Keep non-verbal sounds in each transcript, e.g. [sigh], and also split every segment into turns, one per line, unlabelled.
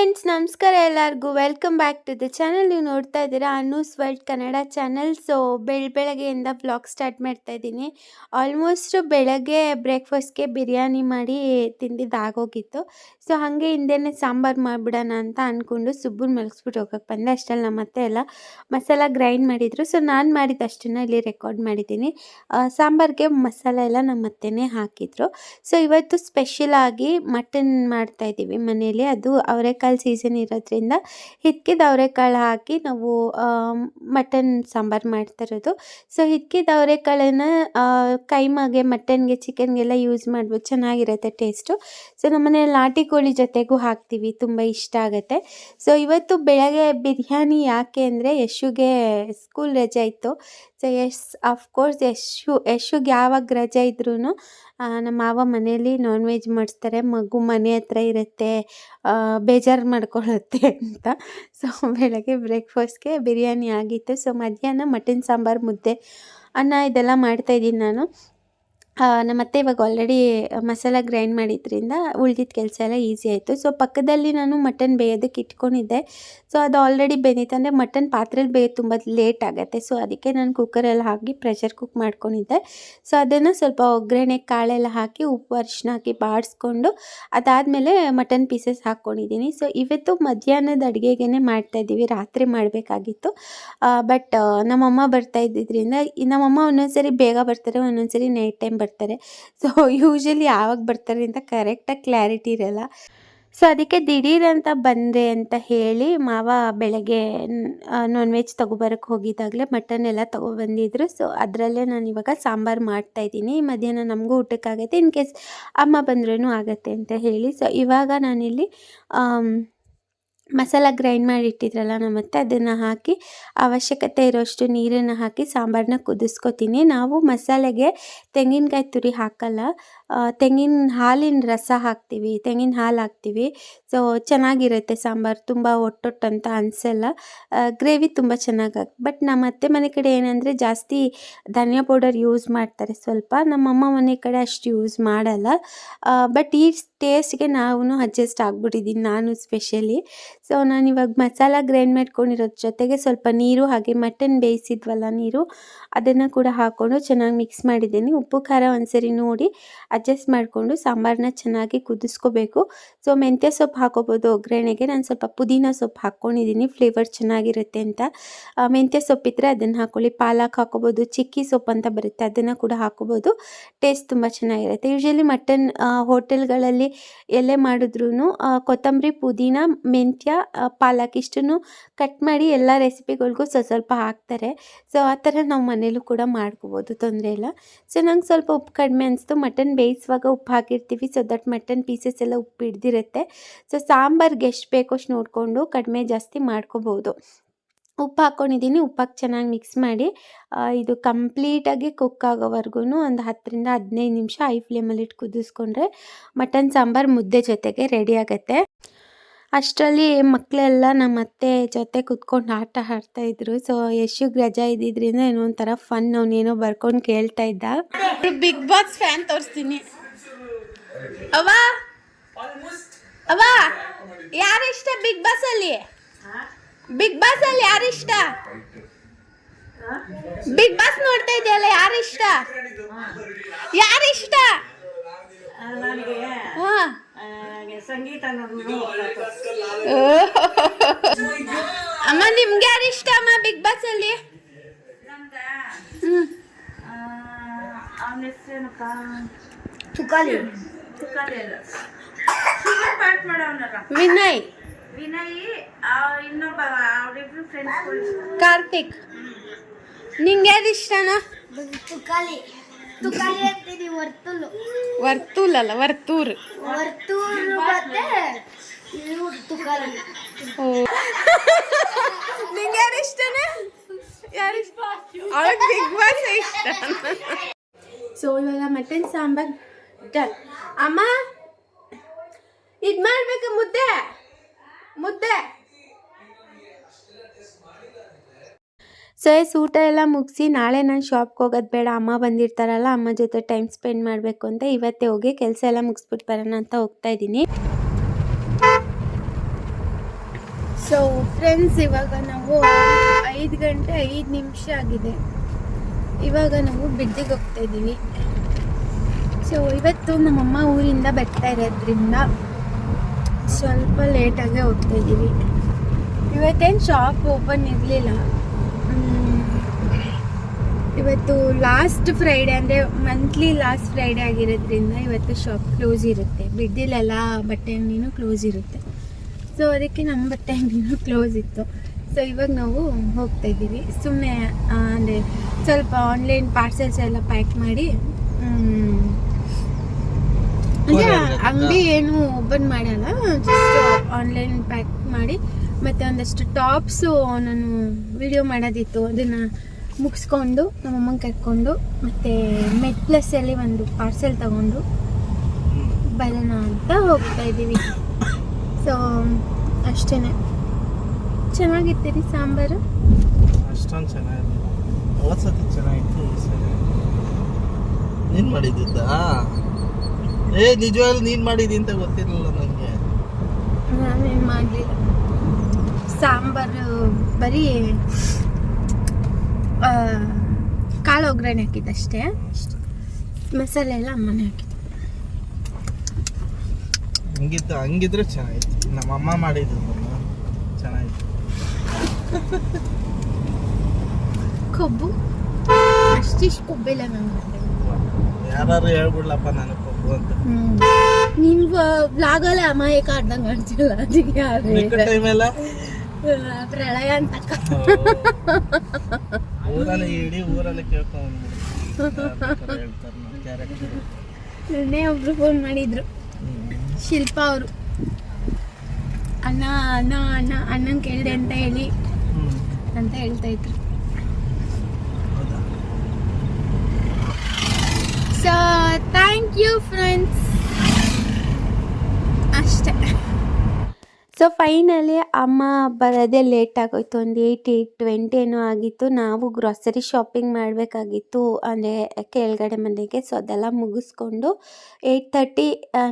Friends ನಮಸ್ಕಾರ ಎಲ್ಲರಿಗೂ. Welcome back to the channel ನೀವು ನೋಡ್ತಾ ಇದ್ದೀರಾ Anu's world Kannada channel so ಬೆಳ, ಬೆಳಗ್ಗೆಯಿಂದ ಬ್ಲಾಗ್ ಸ್ಟಾರ್ಟ್ ಮಾಡ್ತಾ ಇದ್ದೀನಿ. ಆಲ್ಮೋಸ್ಟ್ ಬೆಳಗ್ಗೆ ಬ್ರೇಕ್ಫಾಸ್ಟ್ಗೆ ಬಿರಿಯಾನಿ ಮಾಡಿ ತಿಂದಿದ್ದಾಗೋಗಿತ್ತು ಸೊ ಹಾಗೆ ಹಿಂದೆನೇ ಸಾಂಬಾರು ಮಾಡಿಬಿಡೋಣ ಅಂತ ಅಂದ್ಕೊಂಡು ಸುಬ್ಬನ್ ಮಲಗಿಸ್ಬಿಟ್ಟು ಹೋಗಕ್ಕೆ ಬಂದೆ. ಅಷ್ಟರಲ್ಲಿ ನಮ್ಮ ಅತ್ತೆ ಎಲ್ಲ ಮಸಾಲ ಗ್ರೈಂಡ್ ಮಾಡಿದರು. ಸೊ ನಾನು ಮಾಡಿದ್ದಷ್ಟನ್ನು ಇಲ್ಲಿ ರೆಕಾರ್ಡ್ ಮಾಡಿದ್ದೀನಿ. ಸಾಂಬಾರಿಗೆ ಮಸಾಲ ಎಲ್ಲ ನಮ್ಮ ಅತ್ತೆನೇ ಹಾಕಿದ್ರು. ಸೊ ಇವತ್ತು ಸ್ಪೆಷಲಾಗಿ ಮಟನ್ ಮಾಡ್ತಾ ಇದ್ದೀವಿ ಮನೆಯಲ್ಲಿ. ಅದು ಅವರೆಕಾಳು ಸೀಸನ್ ಇರೋದ್ರಿಂದ ಹಿತ್ಕಿದ ಅವರೆಕಾಳು ಹಾಕಿ ನಾವು ಮಟನ್ ಸಾಂಬಾರು ಮಾಡ್ತಾ ಇರೋದು ಸೊ ಹಿತ್ಕಿದ ಅವರೆಕಾಳನ್ನ ಕೈಮಾಗೆ, ಮಟನ್ಗೆ, ಚಿಕನ್ಗೆಲ್ಲ ಯೂಸ್ ಮಾಡ್ಬೋದು. ಚೆನ್ನಾಗಿರುತ್ತೆ ಟೇಸ್ಟು ಸೊ ನಮ್ಮನೆ ನಾಟಿ ಕೋಳಿ ಜೊತೆಗೂ ಹಾಕ್ತೀವಿ. ತುಂಬ ಇಷ್ಟ ಆಗುತ್ತೆ. ಸೊ ಇವತ್ತು ಬೆಳಗ್ಗೆ ಬಿರಿಯಾನಿ ಯಾಕೆ ಅಂದರೆ ಯಶುಗೆ ಸ್ಕೂಲ್ ರಜೆ ಇತ್ತು. So yes of course Yashu, ಯಶುಗೆ ಯಾವಾಗ ರಜೆ ಇದ್ರೂ ನಮ್ಮ ಮಾವ ಮನೆಯಲ್ಲಿ ನಾನ್ ವೆಜ್ ಮಾಡಿಸ್ತಾರೆ. ಮಗು ಮನೆ ಹತ್ರ ಇರುತ್ತೆ. ಬೇಜಾರು ಮಾಡ್ಕೊಳ್ಳುತ್ತೆ ಅಂತ. ಸೊ ಬೆಳಗ್ಗೆ ಬ್ರೇಕ್ಫಾಸ್ಟ್ಗೆ ಬಿರಿಯಾನಿ ಆಗಿತ್ತು. ಸೊ ಮಧ್ಯಾಹ್ನ ಮಟನ್ ಸಾಂಬಾರು ಮುದ್ದೆ ಅನ್ನ ಇದೆಲ್ಲ ಮಾಡ್ತಾಯಿದ್ದೀನಿ ನಾನು. ಆ, ನಮ್ಮ ಅತ್ತೆ ಇವಾಗ ಆಲ್ರೆಡಿ ಮಸಾಲ ಗ್ರೈಂಡ್ ಮಾಡಿದ್ರಿಂದ ಉಳ್ದಿದ್ದ ಕೆಲಸ ಎಲ್ಲ ಈಸಿ ಆಯಿತು. ಸೊ ಪಕ್ಕದಲ್ಲಿ ನಾನು ಮಟನ್ ಬೇಯೋದಕ್ಕೆ ಇಟ್ಕೊಂಡಿದ್ದೆ. ಸೊ ಅದು ಆಲ್ರೆಡಿ ಅಂದರೆ ಮಟನ್ ಪಾತ್ರೆಲಿ ಬೇಯೋದು ತುಂಬ ಲೇಟ್ ಆಗುತ್ತೆ. ಸೊ ಅದಕ್ಕೆ ನಾನು ಕುಕ್ಕರಲ್ಲಿ ಹಾಕಿ ಪ್ರೆಷರ್ ಕುಕ್ ಮಾಡ್ಕೊಂಡಿದ್ದೆ. ಸೊ ಅದನ್ನು ಸ್ವಲ್ಪ ಒಗ್ಗರಣೆ ಕಾಳೆಲ್ಲ ಹಾಕಿ ಉಪ್ಪು ಅರಿಶಿನ ಹಾಕಿ ಬಾಡಿಸ್ಕೊಂಡು ಅದಾದಮೇಲೆ ಮಟನ್ ಪೀಸಸ್ ಹಾಕ್ಕೊಂಡಿದ್ದೀನಿ ಸೊ ಇವತ್ತು ಮಧ್ಯಾಹ್ನದ ಅಡುಗೆಗೇ ಮಾಡ್ತಾಯಿದ್ದೀವಿ ರಾತ್ರಿ ಮಾಡಬೇಕಾಗಿತ್ತು. ಬಟ್ ನಮ್ಮಮ್ಮ ಬರ್ತಾ ಇದ್ದಿದ್ದರಿಂದ ನಮ್ಮಮ್ಮ ಒಂದೊಂದ್ಸರಿ ಬೇಗ ಬರ್ತಾರೆ ಒಂದೊಂದ್ಸರಿ ನೈಟ್ ಟೈಮ್ ಬರ್ತಾರೆ. ಸೊ ಯೂಶಲಿ ಯಾವಾಗ ಬರ್ತಾರೆ ಅಂತ ಕರೆಕ್ಟಾಗಿ ಕ್ಲಾರಿಟಿ ಇರಲ್ಲ. ಸೊ ಅದಕ್ಕೆ ದಿಢೀರ್ ಅಂತ ಬಂದೆ ಅಂತ ಹೇಳಿ ಮಾವ ಬೆಳಗ್ಗೆ ನಾನ್ ವೆಜ್ ತೊಗೊಬರಕ್ಕೆ ಹೋಗಿದ್ದಾಗಲೇ ಮಟನ್ ಎಲ್ಲ ತೊಗೊಬಂದಿದ್ರು. ಸೊ ಅದರಲ್ಲೇ ನಾನು ಇವಾಗ ಸಾಂಬಾರು ಮಾಡ್ತಾ ಇದ್ದೀನಿ. ಮಧ್ಯಾಹ್ನ ನಮಗೂ ಊಟಕ್ಕಾಗತ್ತೆ ಇನ್ ಕೇಸ್ ಅಮ್ಮ ಬಂದ್ರೂ ಆಗತ್ತೆ ಅಂತ ಹೇಳಿ. ಸೊ ಇವಾಗ ನಾನಿಲ್ಲಿ ಮಸಾಲ ಗ್ರೈಂಡ್ ಮಾಡಿ ಇಟ್ಟಿದ್ರಲ್ಲ ನಮ್ಮ ಅತ್ತೆ ಅದನ್ನು ಹಾಕಿ ಅವಶ್ಯಕತೆ ಇರೋಷ್ಟು ನೀರನ್ನು ಹಾಕಿ ಸಾಂಬಾರನ್ನ ಕುದಿಸ್ಕೊತೀನಿ. ನಾವು ಮಸಾಲೆಗೆ ತೆಂಗಿನಕಾಯಿ ತುರಿ ಹಾಕಲ್ಲ ತೆಂಗಿನ ಹಾಲಿನ ರಸ ಹಾಕ್ತೀವಿ, ತೆಂಗಿನ ಹಾಲು ಹಾಕ್ತೀವಿ. ಸೊ ಚೆನ್ನಾಗಿರುತ್ತೆ ಸಾಂಬಾರು, ತುಂಬ ಒಟ್ಟೊಟ್ಟು ಅಂತ ಅನಿಸಲ್ಲ ಗ್ರೇವಿ ತುಂಬ ಚೆನ್ನಾಗಿ ಬಟ್ ನಮ್ಮ ಅತ್ತೆ ಮನೆ ಕಡೆ ಏನಂದರೆ ಜಾಸ್ತಿ ಧನಿಯಾ ಪೌಡರ್ ಯೂಸ್ ಮಾಡ್ತಾರೆ ಸ್ವಲ್ಪ. ನಮ್ಮಮ್ಮ ಮನೆ ಕಡೆ ಅಷ್ಟು ಯೂಸ್ ಮಾಡಲ್ಲ. ಬಟ್ ಈ ಟೇಸ್ಟ್ಗೆ ನಾವು ಅಡ್ಜಸ್ಟ್ ಆಗ್ಬಿಟ್ಟಿದ್ದೀನಿ ನಾನು ಸ್ಪೆಷಲಿ ಸೊ ನಾನು ಇವಾಗ ಮಸಾಲ ಗ್ರೈಂಡ್ ಮಾಡ್ಕೊಂಡಿರೋದ್ರ ಜೊತೆಗೆ ಸ್ವಲ್ಪ ನೀರು, ಹಾಗೆ ಮಟನ್ ಬೇಯಿಸಿದ್ವಲ್ಲ ನೀರು, ಅದನ್ನು ಕೂಡ ಹಾಕ್ಕೊಂಡು ಚೆನ್ನಾಗಿ ಮಿಕ್ಸ್ ಮಾಡಿದ್ದೀನಿ. ಉಪ್ಪು, ಖಾರ ಒಂದ್ಸರಿ ನೋಡಿ ಅಡ್ಜಸ್ಟ್ ಮಾಡಿಕೊಂಡು ಸಾಂಬಾರನ್ನ ಚೆನ್ನಾಗಿ ಕುದಿಸ್ಕೋಬೇಕು. ಸೊ ಮೆಂತ್ಯ ಸೊಪ್ಪು ಹಾಕೋಬೋದು. ಒಗ್ಗರಣೆಗೆ ನಾನು ಸ್ವಲ್ಪ ಪುದೀನ ಸೊಪ್ಪು ಹಾಕ್ಕೊಂಡಿದ್ದೀನಿ ಫ್ಲೇವರ್ ಚೆನ್ನಾಗಿರುತ್ತೆ ಅಂತ. ಮೆಂತ್ಯ ಸೊಪ್ಪಿದ್ರೆ ಅದನ್ನು ಹಾಕ್ಕೊಳ್ಳಿ ಪಾಲಕ್ ಹಾಕೋಬೋದು, ಚಿಕ್ಕಿ ಸೊಪ್ಪು ಅಂತ ಬರುತ್ತೆ. ಅದನ್ನು ಕೂಡ ಹಾಕೋಬೋದು. ಟೇಸ್ಟ್ ತುಂಬ ಚೆನ್ನಾಗಿರುತ್ತೆ. ಯೂಶಲಿ ಮಟನ್ ಹೋಟೆಲ್ಗಳಲ್ಲಿ ಎಲ್ಲೇ ಮಾಡಿದ್ರೂ ಕೊತ್ತಂಬರಿ, ಪುದೀನ, ಮೆಂತ್ಯ ಪಾಲಕ್ ಇಷ್ಟನ್ನು ಕಟ್ ಮಾಡಿ ಎಲ್ಲ ರೆಸಿಪಿಗಳಿಗೂ ಸ್ವಲ್ಪ ಸ್ವಲ್ಪ ಹಾಕ್ತಾರೆ. ಸೊ ಆ ಥರ ನಾವು ಮನೇಲೂ ಕೂಡ ಮಾಡ್ಕೋಬೋದು, ತೊಂದರೆ ಇಲ್ಲ. ಸೊ ನಂಗೆ ಸ್ವಲ್ಪ ಉಪ್ಪು ಕಡಿಮೆ ಅನಿಸ್ತು. ಮಟನ್ ಬೇಯಿಸುವಾಗ ಉಪ್ಪು ಹಾಕಿರ್ತೀವಿ. ಸೊ ದಟ್ ಮಟನ್ ಪೀಸಸ್ ಎಲ್ಲ ಉಪ್ಪು ಹಿಡ್ದಿರುತ್ತೆ. ಸೊ ಸಾಂಬಾರ್ಗೆ ಎಷ್ಟು ಬೇಕೋ ಅಷ್ಟು ನೋಡಿಕೊಂಡು ಕಡಿಮೆ ಜಾಸ್ತಿ ಮಾಡ್ಕೋಬೋದು. ಉಪ್ಪು ಹಾಕ್ಕೊಂಡಿದ್ದೀನಿ ಉಪ್ಪಾಕಿ ಚೆನ್ನಾಗಿ ಮಿಕ್ಸ್ ಮಾಡಿ ಇದು ಕಂಪ್ಲೀಟಾಗಿ ಕುಕ್ ಆಗೋವರೆಗೂ ಒಂದು ಹತ್ತರಿಂದ ಹದಿನೈದು ನಿಮಿಷ ಐ ಫ್ಲೇಮಲ್ಲಿ ಇಟ್ಟು ಕುದಿಸ್ಕೊಂಡ್ರೆ ಮಟನ್ ಸಾಂಬಾರು ಮುದ್ದೆ ಜೊತೆಗೆ ರೆಡಿ ಆಗುತ್ತೆ. ಅಷ್ಟರಲ್ಲಿ ಮಕ್ಕಳೆಲ್ಲ ನಮ್ಮ ಅತ್ತೆ ಜೊತೆ ಕುತ್ಕೊಂಡು ಆಟ ಆಡ್ತಾಯಿದ್ರು ಸೊ ಯಶುಗ್ ರಜಾ ಇದ್ದಿದ್ರಿಂದ ಏನೋ ಒಂಥರ ಫನ್ ಅವನೇನೋ ಬರ್ಕೊಂಡು ಕೇಳ್ತಾ ಇದ್ದ. ಬಿಗ್ ಬಾಸ್ ಫ್ಯಾನ್ ತೋರಿಸ್ತೀನಿ. ಅವಾ ಅವಾ ಯಾರು ಇಷ್ಟ ಬಿಗ್ ಬಾಸ್ ಅಲ್ಲಿ? ಬಿಗ್ ಬಾಸ್ ಅಲ್ಲಿ ಯಾರು ಇಷ್ಟ? ಬಿಗ್ ಬಾಸ್ ನೋಡ್ತಾ ಇದೆಯಲ್ಲ ಯಾರಿಷ್ಟ ಇಷ್ಟ? ಯಾರು ಇಷ್ಟ?
ನನಗೆ.
ಹಾ.
ಸಂಗೀತ [laughs]
ಅಮ್ಮ ನಿಮ್ಗೆ ಯಾರು ಇಷ್ಟ ಅಮ್ಮ ಬಿಗ್ ಬಾಸ್ ಅಲ್ಲಿ? ವಿನಯ್.
ವಿನಯ್ ಆ, ಇನ್ನೊಬ್ಬ ಅವರಿಬ್ರು ಫ್ರೆಂಡ್ಸ್
ಕಾರ್ತಿಕ್. ನಿಂಗೆ ಯಾರು ಇಷ್ಟನಾ?
ತುಕಾಲಿ. ಅಂತೀನಿ ವರ್ತುಲು.
ವರ್ತೂಲ್ ಅಲ್ಲ ವರ್ತೂರ್.
ವರ್ತೂರು ಮತ್ತೆ ಇವ್ರು ತುಕಾಲಿ
ನಿಂಗೆ ಯಾರು ಇಷ್ಟನೇ? ಯಾರು ಇಷ್ಟ? ಅವಳಿಗೆ ಬಿಗ್ ಬಾಸ್ ಇಷ್ಟ. ಸೊ ಇವಾಗ ಮಟನ್ ಸಾಂಬಾರ್ ಡನ್ ಅಮ್ಮ ಇದು ಮಾಡ್ಬೇಕು ಮುದ್ದೆ? ಮುದ್ದೆ. ಸೊ ಎಸ್ ಊಟ ಎಲ್ಲ ಮುಗಿಸಿ ನಾಳೆ ನಾನು ಶಾಪ್ಗೆ ಹೋಗೋದು ಬೇಡ, ಅಮ್ಮ ಬಂದಿರ್ತಾರಲ್ಲ, ಅಮ್ಮ ಜೊತೆ ಟೈಮ್ ಸ್ಪೆಂಡ್ ಮಾಡಬೇಕು ಅಂತ ಇವತ್ತೇ ಹೋಗಿ ಕೆಲಸ ಎಲ್ಲ ಮುಗಿಸ್ಬಿಟ್ಟು ಬರೋಣ ಅಂತ ಹೋಗ್ತಾ ಇದ್ದೀನಿ. ಸೊ ಫ್ರೆಂಡ್ಸ್ ಇವಾಗ ನಾವು ಐದು ಗಂಟೆ ಐದು ನಿಮಿಷ ಆಗಿದೆ. ಇವಾಗ ನಾವು ಬಿದ್ದಿಗೆ ಹೋಗ್ತಾ ಇದ್ದೀವಿ. ಸೊ ಇವತ್ತು ನಮ್ಮಮ್ಮ ಊರಿಂದ ಬರ್ತಾ ಇರೋದ್ರಿಂದ ಸ್ವಲ್ಪ ಲೇಟಾಗೆ ಹೋಗ್ತಾ ಇದ್ದೀವಿ. ಇವತ್ತೇನು ಶಾಪ್ ಓಪನ್ ಇರಲಿಲ್ಲ. ಇವತ್ತು ಲಾಸ್ಟ್ ಫ್ರೈಡೆ ಅಂದರೆ ಮಂತ್ಲಿ ಲಾಸ್ಟ್ ಫ್ರೈಡೆ ಆಗಿರೋದ್ರಿಂದ ಇವತ್ತು ಶಾಪ್ ಕ್ಲೋಸ್ ಇರುತ್ತೆ. ಬಿಡ್ದಿಲೆಲ್ಲ ಬಟ್ಟೆ ಅಂಗಡಿನೂ ಕ್ಲೋಸ್ ಇರುತ್ತೆ. ಸೊ ಅದಕ್ಕೆ ನಮ್ಮ ಬಟ್ಟೆ ಅಂಗಡಿನೂ ಕ್ಲೋಸ್ ಇತ್ತು. ಸೊ ಇವಾಗ ನಾವು ಹೋಗ್ತಾ ಇದ್ದೀವಿ. ಸುಮ್ಮನೆ ಅಂದರೆ ಸ್ವಲ್ಪ ಆನ್ಲೈನ್ ಪಾರ್ಸೆಲ್ಸ್ ಎಲ್ಲ ಪ್ಯಾಕ್ ಮಾಡಿ ಅಂದರೆ
ಅಂದ್ರೆ
ಅಂಗಡಿ ಏನು ಓಪನ್ ಮಾಡಲ್ಲ ಜಸ್ಟ್ ಆನ್ಲೈನ್ ಪ್ಯಾಕ್ ಮಾಡಿ ಮತ್ತು ಒಂದಷ್ಟು ಟಾಪ್ಸು ನಾನು ವಿಡಿಯೋ ಮಾಡೋದಿತ್ತು. ಅದನ್ನು ಮುಗಿಸ್ಕೊಂಡು ನಮ್ಮಮ್ಮನ ಕರ್ಕೊಂಡು ಮತ್ತು ಮೆಟ್ ಪ್ಲಸ್ಸಲ್ಲಿ ಒಂದು ಪಾರ್ಸೆಲ್ ತಗೊಂಡು ಬರೋಣ ಅಂತ ಹೋಗ್ತಾ ಇದ್ದೀವಿ. ಸೊ ಅಷ್ಟೇ ಚೆನ್ನಾಗಿತ್ತೀರಿ ಸಾಂಬಾರು?
ಅಷ್ಟೊಂದು ಹೋದ್ ಸತಿ ಚೆನ್ನಾಗಿತ್ತು ನೀನು ಮಾಡಿದ್ದಿದ್ದಾ? ಏ ನಿಜವಾಗ್ಲೂ ನೀನು ಮಾಡಿದಿ ಅಂತ ಗೊತ್ತಿರಲಿಲ್ಲ ನನಗೆ
ನಾನೇನು ಮಾಡಲಿಲ್ಲ. ಸಾಂಬಾರು ಬರೀ ಆ, ಕಾಳು ಒಗ್ಗರಣೆ ಹಾಕಿದ್ದಷ್ಟೇ ಅಷ್ಟೇ. ಮಸಾಲೆ ಎಲ್ಲ ಅಮ್ಮನೇ ಹಾಕಿದ್ದು.
ಹಂಗಿತ್ತು ಹಂಗಿದ್ರೆ ಚೆನ್ನಾಗಿತ್ತು. ನಮ್ಮ ಅಮ್ಮ ಮಾಡಿದ್ರು ಚೆನ್ನಾಗಿತ್ತು.
ಕೊಬ್ಬು? ಅಷ್ಟಿಷ್ಟು ಕೊಬ್ಬಿಲ್ಲ ನಂಗೆ
ಯಾರು ಹೇಳ್ಬಿಡ್ಲಪ್ಪ ನಾನು ಕೊಬ್ಬು ಅಂತ.
ನಿಮ್ಗೆ ಬ್ಲಾಗಲ್ಲಿ ಅಮಾಯಕ ಆಡ್ದಂಗೆ ಮಾಡ್ತಿಲ್ಲ ಅದಕ್ಕೆ
ಟೈಮೆಲ್ಲ
ಪ್ರಳಯ ಅಂತ.
ಊರಲ್ಲಿ ಇಡೀ ಊರಲ್ಲಿ
ನಿನ್ನೆ ಒಬ್ರು ಫೋನ್ ಮಾಡಿದ್ರು. ಶಿಲ್ಪ ಅವರು. ಅಣ್ಣ ಅಣ್ಣ ಅಣ್ಣ ಅಣ್ಣನ ಕೇಳಿದೆ ಅಂತ ಹೇಳಿ ಅಂತ ಹೇಳ್ತಾ ಇದ್ರು. ಸೊ ಥ್ಯಾಂಕ್ ಯು ಫ್ರೆಂಡ್ಸ್ ಅಷ್ಟೇ. ಸೊ ಫೈನಲಿ ಅಮ್ಮ ಬರೋದೇ ಲೇಟ್ ಆಗೋಯ್ತು. ಒಂದು ಏಯ್ಟ್ ಏಯ್ಟ್ ಟ್ವೆಂಟಿ ಏನೋ ಆಗಿತ್ತು. ನಾವು ಗ್ರಾಸರಿ ಶಾಪಿಂಗ್ ಮಾಡಬೇಕಾಗಿತ್ತು. ಅಂದರೆ ಕೆಳಗಡೆ ಮನೆಗೆ. ಸೊ ಅದೆಲ್ಲ ಮುಗಿಸ್ಕೊಂಡು ಏಯ್ಟ್ ತರ್ಟಿ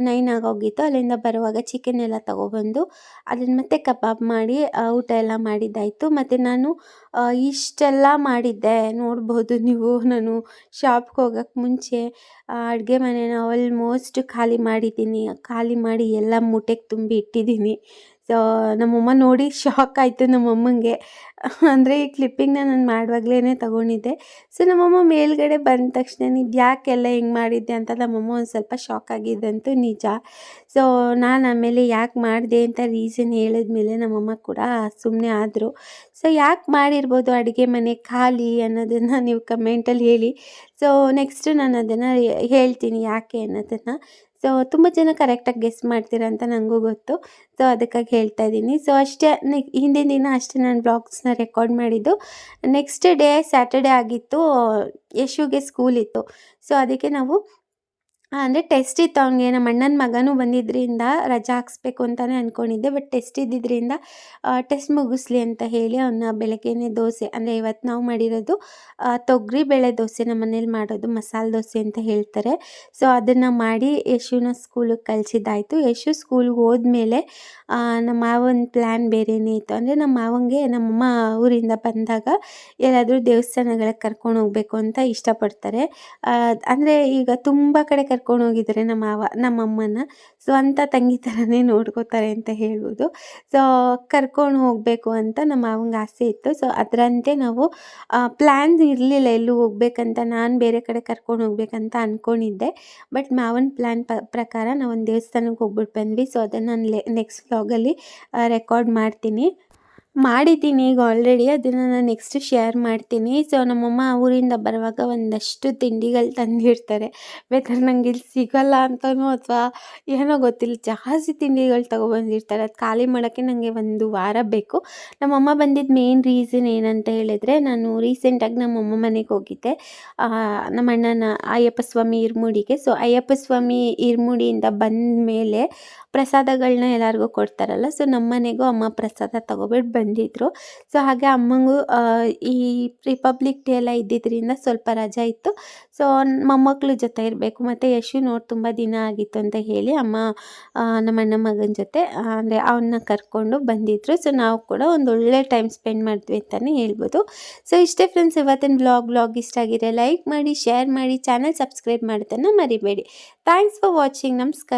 ನೈನ್ ಆಗೋಗಿತ್ತು. ಅಲ್ಲಿಂದ ಬರುವಾಗ ಚಿಕನ್ ಎಲ್ಲ ತೊಗೊಬಂದು ಅದನ್ನು ಮತ್ತೆ ಕಬಾಬ್ ಮಾಡಿ ಊಟ ಎಲ್ಲ ಮಾಡಿದ್ದಾಯಿತು. ಮತ್ತು ನಾನು ಇಷ್ಟೆಲ್ಲ ಮಾಡಿದ್ದೆ. ನೋಡ್ಬೋದು ನೀವು. [laughs] ನಾನು ಶಾಪ್ಗೆ ಹೋಗೋಕ್ಕೆ ಮುಂಚೆ ಅಡುಗೆ ಮನೆನ ಆಲ್ಮೋಸ್ಟ್ ಖಾಲಿ ಮಾಡಿದ್ದೀನಿ. ಖಾಲಿ ಮಾಡಿ ಎಲ್ಲ ಮೂಟೆಗೆ ತುಂಬಿ ಇಟ್ಟಿದ್ದೀನಿ. ಸೊ ನಮ್ಮಮ್ಮ ನೋಡಿ ಶಾಕ್ ಆಯಿತು ನಮ್ಮಮ್ಮಂಗೆ. ಅಂದರೆ ಈ ಕ್ಲಿಪ್ಪಿಂಗ್ನ ನಾನು ಮಾಡುವಾಗಲೇ ತೊಗೊಂಡಿದ್ದೆ. ಸೊ ನಮ್ಮಮ್ಮ ಮೇಲ್ಗಡೆ ಬಂದ ತಕ್ಷಣ ಇದು ಯಾಕೆಲ್ಲ ಹೆಂಗೆ ಮಾಡಿದ್ದೆ ಅಂತ ನಮ್ಮಮ್ಮ ಒಂದು ಸ್ವಲ್ಪ ಶಾಕ್ ಆಗಿದ್ದಂತೂ ನಿಜ. ಸೊ ನಾನು ಆಮೇಲೆ ಯಾಕೆ ಮಾಡಿದೆ ಅಂತ ರೀಸನ್ ಹೇಳಿದ್ಮೇಲೆ ನಮ್ಮಮ್ಮ ಕೂಡ ಸುಮ್ಮನೆ ಆದರು. ಸೊ ಯಾಕೆ ಮಾಡಿರ್ಬೋದು ಅಡುಗೆ ಮನೆ ಖಾಲಿ ಅನ್ನೋದನ್ನು ನೀವು ಕಮೆಂಟಲ್ಲಿ ಹೇಳಿ. ಸೊ ನೆಕ್ಸ್ಟ್ ನಾನು ಅದನ್ನು ಹೇಳ್ತೀನಿ ಯಾಕೆ ಅನ್ನೋದನ್ನು. ಸೊ ತುಂಬ ಜನ ಕರೆಕ್ಟಾಗಿ ಗೆಸ್ ಮಾಡ್ತೀರಾ ಅಂತ ನನಗೂ ಗೊತ್ತು. ಸೊ ಅದಕ್ಕಾಗಿ ಹೇಳ್ತಾ ಇದ್ದೀನಿ. ಸೊ ಅಷ್ಟೇ ಹಿಂದಿನ ದಿನ ಅಷ್ಟೇ ನಾನು ಬ್ಲಾಗ್ಸ್ನ ರೆಕಾರ್ಡ್ ಮಾಡಿದ್ದು. ನೆಕ್ಸ್ಟ್ ಡೇ ಸ್ಯಾಟರ್ಡೇ ಆಗಿತ್ತು, ಯಶುಗೆ ಸ್ಕೂಲ್ ಇತ್ತು. ಸೊ ಅದಕ್ಕೆ ನಾವು ಅಂದರೆ ಟೆಸ್ಟ್ ಇತ್ತು ಅವನಿಗೆ. ನಮ್ಮ ಅಣ್ಣನ ಮಗನೂ ಬಂದಿದ್ದರಿಂದ ರಜಾ ಹಾಕ್ಸ್ಬೇಕು ಅಂತಲೇ ಅಂದ್ಕೊಂಡಿದ್ದೆ ಬಟ್ ಟೆಸ್ಟ್ ಇದ್ದಿದ್ದರಿಂದ ಟೆಸ್ಟ್ ಮುಗಿಸ್ಲಿ ಅಂತ ಹೇಳಿ ಅವನ್ನ ಬೆಳಗ್ಗೆನೇ ದೋಸೆ, ಅಂದರೆ ಇವತ್ತು ನಾವು ಮಾಡಿರೋದು ತೊಗರಿ ಬೇಳೆ ದೋಸೆ ನಮ್ಮ ಮನೇಲಿ ಮಾಡೋದು, ಮಸಾಲೆ ದೋಸೆ ಅಂತ ಹೇಳ್ತಾರೆ. ಸೊ ಅದನ್ನು ಮಾಡಿ ಯಶುನ ಸ್ಕೂಲಿಗೆ ಕಳಿಸಿದ್ದಾಯಿತು. ಯಶು ಸ್ಕೂಲ್ಗೆ ಹೋದ್ಮೇಲೆ ನಮ್ಮ ಮಾವನ ಪ್ಲ್ಯಾನ್ ಬೇರೆಯೇ ಇತ್ತು. ಅಂದರೆ ನಮ್ಮ ಮಾವಂಗೆ ನಮ್ಮಮ್ಮ ಊರಿಂದ ಬಂದಾಗ ಎಲ್ಲಾದರೂ ದೇವಸ್ಥಾನಗಳಿಗೆ ಕರ್ಕೊಂಡು ಹೋಗಬೇಕು ಅಂತ ಇಷ್ಟಪಡ್ತಾರೆ. ಅಂದರೆ ಈಗ ತುಂಬ ಕಡೆ ಕರ್ಕೊಂಡು ಹೋಗಿದ್ದಾರೆ ನಮ್ಮ ಮಾವ ನಮ್ಮ ಅಮ್ಮನ. ಸೊ ಅಂಥ ತಂಗಿ ಥರನೇ ನೋಡ್ಕೋತಾರೆ ಅಂತ ಹೇಳ್ಬೋದು. ಸೊ ಕರ್ಕೊಂಡು ಹೋಗಬೇಕು ಅಂತ ನಮ್ಮ ಮಾವಂಗೆ ಆಸೆ ಇತ್ತು. ಸೊ ಅದರಂತೆ ನಾವು ಪ್ಲ್ಯಾನ್ಸ್ ಇರಲಿಲ್ಲ ಎಲ್ಲೂ ಹೋಗ್ಬೇಕಂತ. ನಾನು ಬೇರೆ ಕಡೆ ಕರ್ಕೊಂಡು ಹೋಗ್ಬೇಕಂತ ಅಂದ್ಕೊಂಡಿದ್ದೆ ಬಟ್ ಮಾವನ ಪ್ಲ್ಯಾನ್ ಪ, ಪ್ರಕಾರ ನಾವು ಒಂದು ದೇವಸ್ಥಾನಕ್ಕೆ ಹೋಗ್ಬಿಟ್ಟು ಬಂದ್ವಿ. ಸೊ ಅದನ್ನು ನಾನು ಲೆ ನೆಕ್ಸ್ಟ್ ವ್ಲಾಗಲ್ಲಿ ರೆಕಾರ್ಡ್ ಮಾಡ್ತೀನಿ. ಮಾಡಿದ್ದೀನಿ ಈಗ ಆಲ್ರೆಡಿ ಅದನ್ನು ನಾನು ನೆಕ್ಸ್ಟ್ ಶೇರ್ ಮಾಡ್ತೀನಿ. ಸೊ ನಮ್ಮಮ್ಮ ಊರಿಂದ ಬರುವಾಗ ಒಂದಷ್ಟು ತಿಂಡಿಗಳು ತಂದಿರ್ತಾರೆ. ಬೇಕಾದ್ರೆ ನಂಗೆ ಇಲ್ಲಿ ಸಿಗಲ್ಲ ಅಂತನೋ ಅಥವಾ ಏನೋ ಗೊತ್ತಿಲ್ಲ. ಜಾಸ್ತಿ ತಿಂಡಿಗಳು ತೊಗೊಬಂದಿರ್ತಾರೆ. ಅದು ಖಾಲಿ ಮಾಡೋಕ್ಕೆ ನನಗೆ ಒಂದು ವಾರ ಬೇಕು. ನಮ್ಮಮ್ಮ ಬಂದಿದ್ದ ಮೇನ್ ರೀಸನ್ ಏನಂತ ಹೇಳಿದ್ರೆ, ನಾನು ರೀಸೆಂಟಾಗಿ ನಮ್ಮಮ್ಮ ಮನೆಗೆ ಹೋಗಿದ್ದೆ. ನಮ್ಮ ಅಣ್ಣನ ಅಯ್ಯಪ್ಪ ಸ್ವಾಮಿ ಇರ್ಮುಡಿಗೆ. ಸೊ ಅಯ್ಯಪ್ಪ ಸ್ವಾಮಿ ಇರ್ಮುಡಿಯಿಂದ ಬಂದ ಮೇಲೆ ಪ್ರಸಾದಗಳನ್ನ ಎಲ್ಲರಿಗೂ ಕೊಡ್ತಾರಲ್ಲ. ಸೊ ನಮ್ಮ ಮನೆಗೂ ಅಮ್ಮ ಪ್ರಸಾದ ತೊಗೊಬಿಟ್ಟು ಬಂದಿದ್ರು. ಸೊ ಹಾಗೆ ಅಮ್ಮಂಗೂ ಈ ರಿಪಬ್ಲಿಕ್ ಡೇ ಎಲ್ಲ ಇದ್ದಿದ್ದರಿಂದ ಸ್ವಲ್ಪ ರಜಾ ಇತ್ತು. ಸೊ ಮೊಮ್ಮಕ್ಕಳು ಜೊತೆ ಇರಬೇಕು. ಮತ್ತು ಯಶು ನೋಡಿ ತುಂಬ ದಿನ ಆಗಿತ್ತು ಅಂತ ಹೇಳಿ ಅಮ್ಮ ನಮ್ಮಣ್ಣ ನಮ್ಮ ಮಗನ ಜೊತೆ ಅಂದರೆ ಅವನ್ನ ಕರ್ಕೊಂಡು ಬಂದಿದ್ರು. ಸೊ ನಾವು ಕೂಡ ಒಂದು ಒಳ್ಳೆ ಟೈಮ್ ಸ್ಪೆಂಡ್ ಮಾಡಿದ್ವಿ ಅಂತಲೇ ಹೇಳ್ಬೋದು. ಸೊ ಇಷ್ಟೇ ಫ್ರೆಂಡ್ಸ್ ಇವತ್ತಿನ ಬ್ಲಾಗ್ ಬ್ಲಾಗ್ ಇಷ್ಟ ಆಗಿದೆ ಲೈಕ್ ಮಾಡಿ ಶೇರ್ ಮಾಡಿ ಚಾನಲ್ ಸಬ್ಸ್ಕ್ರೈಬ್ ಮಾಡೋದನ್ನು ಮರಿಬೇಡಿ. ಥ್ಯಾಂಕ್ಸ್ ಫಾರ್ ವಾಚಿಂಗ್ ನಮಸ್ಕಾರ.